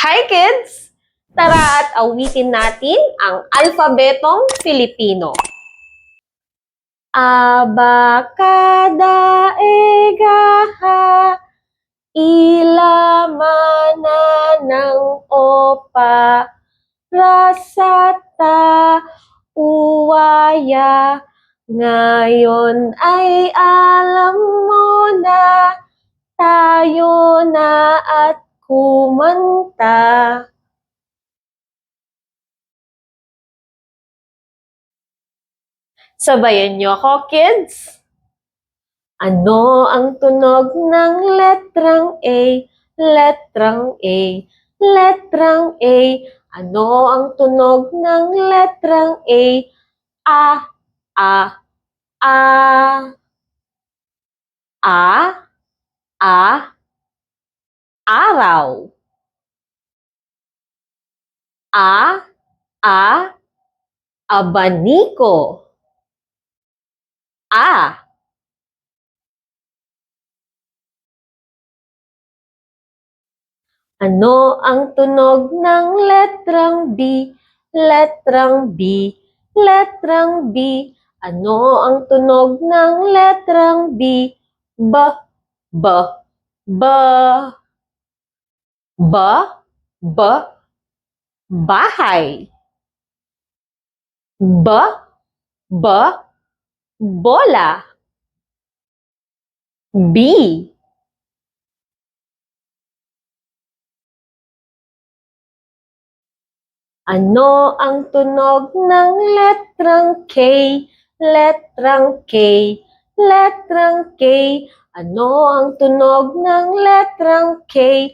Hi kids! Tara at awitin natin ang alfabetong Filipino. Abakada egaha ilamana ng opa rasata uwaya ngayon ay alam mo na tayo na at kumanta. Sabayan niyo ako, kids. Ano ang tunog ng letrang A? Letrang A. Letrang A. Ano ang tunog ng letrang A? A. A. A. A. A. Araw. A. A. Abaniko. A. Ano ang tunog ng letrang B? Letrang B. Letrang B. Ano ang tunog ng letrang B? B. B. B. B. B. Bahay. B. B. Bola. B. Ano ang tunog ng letrang K? Letrang K. Letrang K. Ano ang tunog ng letrang K?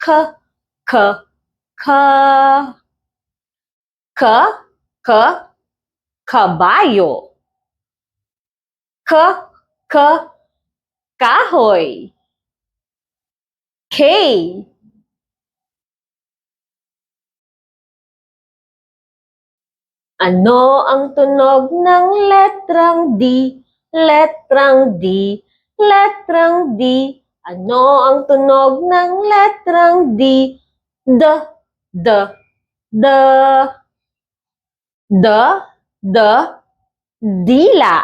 K. K. K. K. K. Kabayo. K. K. Kahoy. K. Ano ang tunog ng letrang D? Letrang D. Letrang D. Ano ang tunog ng letrang D? D. D. D. D. D. Dila.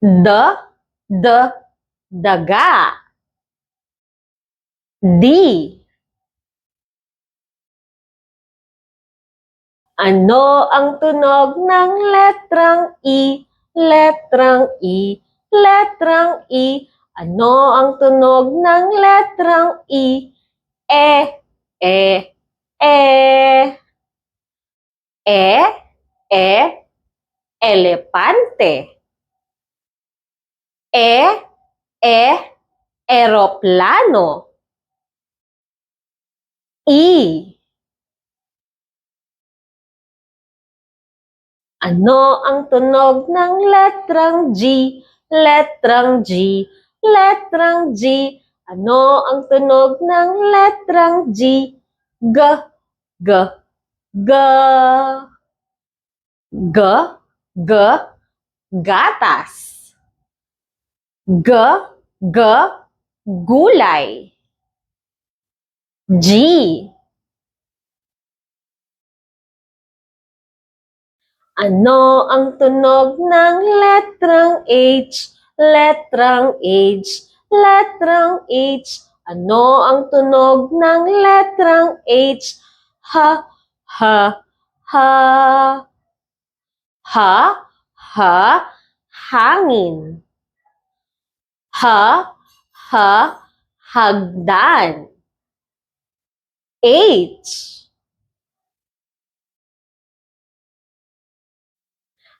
D. D. Daga. D. Ano ang tunog ng letrang I? Letrang I. Letrang I. Ano ang tunog ng letrang I? E. E. E. E. E. Elepante. E. E. Eroplano. I. Ano ang tunog ng letrang G? Letrang G. Letrang G. Ano ang tunog ng letrang G? G. G. G. G. G. Gatas. G. G. Gulay. G. Ano ang tunog ng letrang H? Letrang H. Letrang H. Ano ang tunog ng letrang H? Ha, ha, ha. Ha, ha, hangin. Ha, ha, hagdan. H.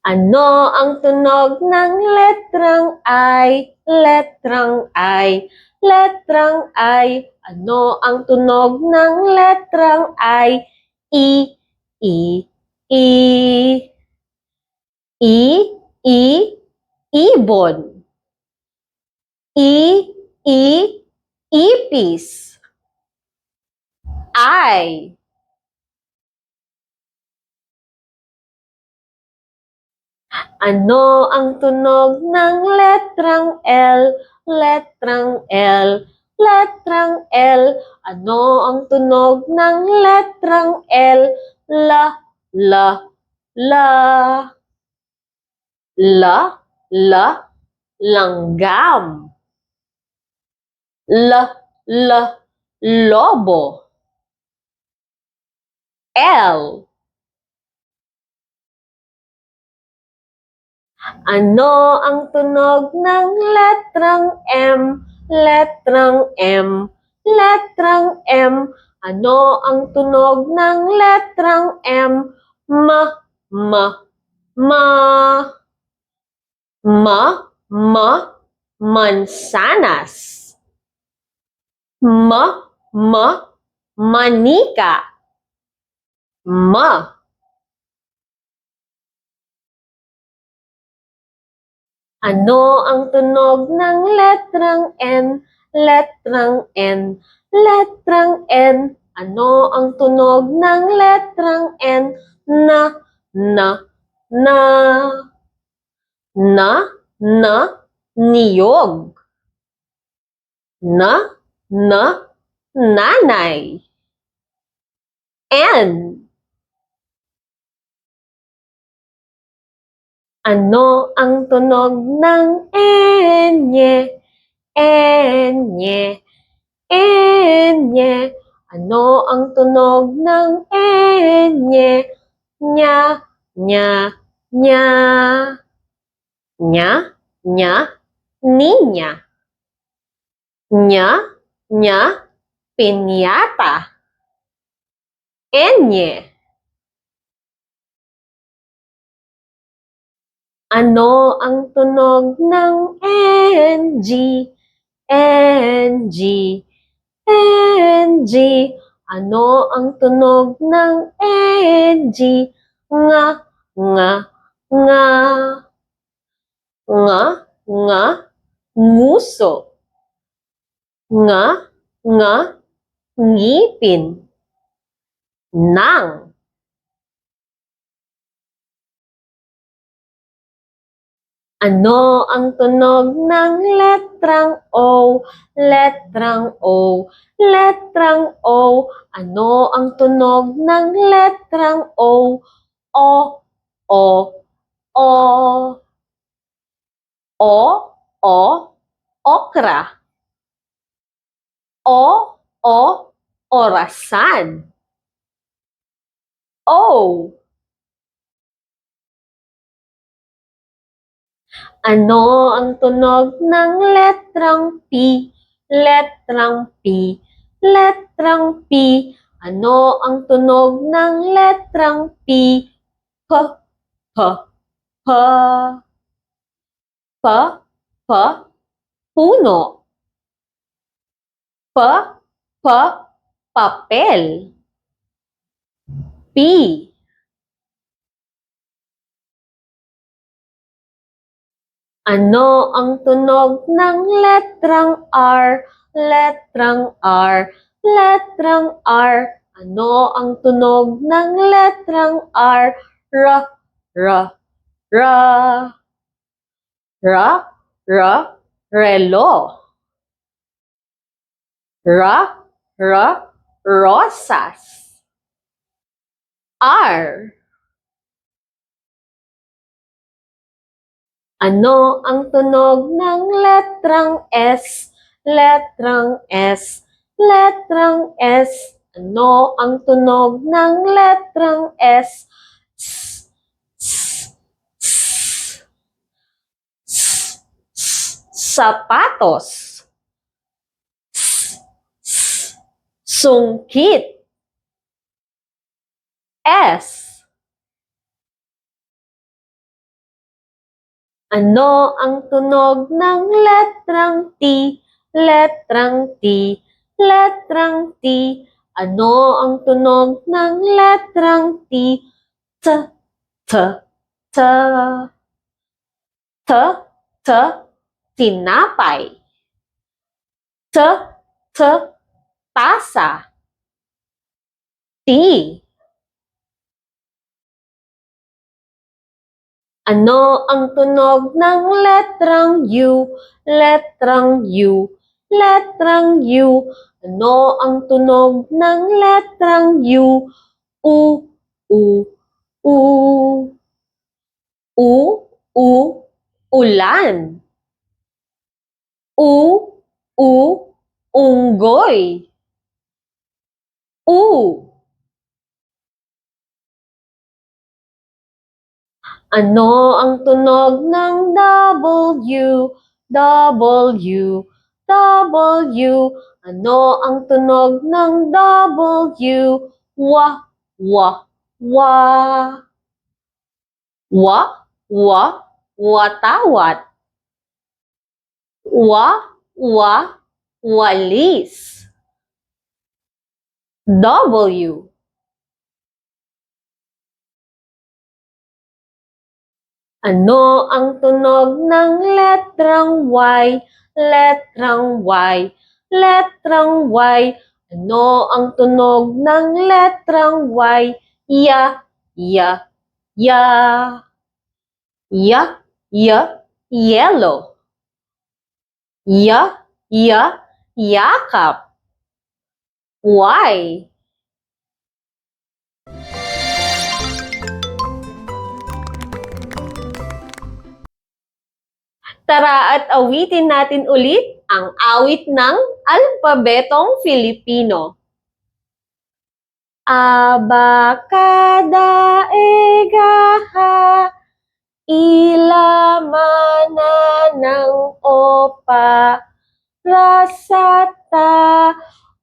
Ano ang tunog ng letrang I? Letrang I. Letrang I. Ano ang tunog ng letrang I? I. I. I. I. I. Ibon. I. I. Ipis. I. Ano ang tunog ng letrang L? Letrang L. letrang L. Ano ang tunog ng letrang L? La, la, la. La, la, langgam. L, l, lobo. L. Ano ang tunog ng letrang M? Letrang M. Letrang M. Ano ang tunog ng letrang M? Ma, ma, ma. Ma, ma, mansanas. Ma, ma, manika. Ma. Ano ang tunog ng letrang N? Letrang N. Letrang N. Ano ang tunog ng letrang N? Na, na, na. Na, na, niyog. Na, na, nanay. N. Ano ang tunog ng enye? Enye. Enye. Ano ang tunog ng enye? Nya, nya, nya. Nya, nya, niña. Nya, nya, piñata. Enye. Ano ang tunog ng NG? NG. NG. Ano ang tunog ng NG? Nga, nga, nga. Nga, nga, nguso. Nga, nga, ngipin. Nang. Ano ang tunog ng letrang O? Letrang O. Letrang O. Ano ang tunog ng letrang O? O. O. O. O. O. Okra. O. O. Orasan. O. Ano ang tunog ng letrang P? Letrang P. Letrang P. Ano ang tunog ng letrang P? P. P. P. P. P. Puno. P. P. Papel. P. Ano ang tunog ng letrang R? Letrang R. Letrang R. Ano ang tunog ng letrang R? R. R. R. R. R. Relo. R. R. Rosas. R. Ano ang tunog ng letrang S? Letrang S. Letrang S. Ano ang tunog ng letrang S? S. Sapatos. S. Sungkit. S. Ano ang tunog ng letrang T? Letrang T. Letrang T. Ano ang tunog ng letrang T? T. T. T. T. T. Tinapay. T. T. Tasa. T. Ano ang tunog ng letrang U? Letrang U. letrang U. Ano ang tunog ng letrang U? U, U, U. U, U, ulan. U, U, unggoy. U. Ano ang tunog ng W? W, W. Ano ang tunog ng W? Wa, wa, wa. Wa, wa, watawat. Wa, wa, walis. W. Ano ang tunog ng letrang Y? Letrang Y. Letrang Y. Ano ang tunog ng letrang Y? Ya, ya, ya. Ya, ya, yellow. Ya, ya, yakap. Y. Tara at awitin natin ulit ang awit ng alpabetong Filipino. Abakada egaha ilamana ng opa rasata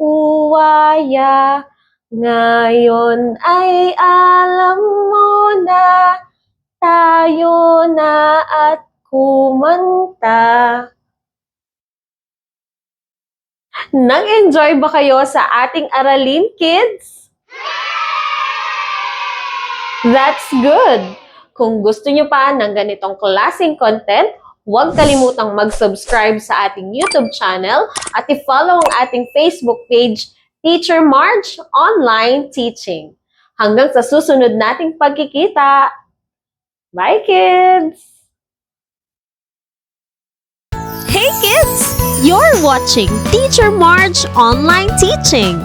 uwaya ngayon ay alam mo na tayo na at kumanta. Nag-enjoy ba kayo sa ating aralin, kids? That's good! Kung gusto nyo pa ng ganitong klaseng content, huwag kalimutang mag-subscribe sa ating YouTube channel at i-follow ang ating Facebook page, Teacher Marge Online Teaching. Hanggang sa susunod nating pagkikita! Bye, kids! Hey kids! You're watching Teacher Marge Online Teaching.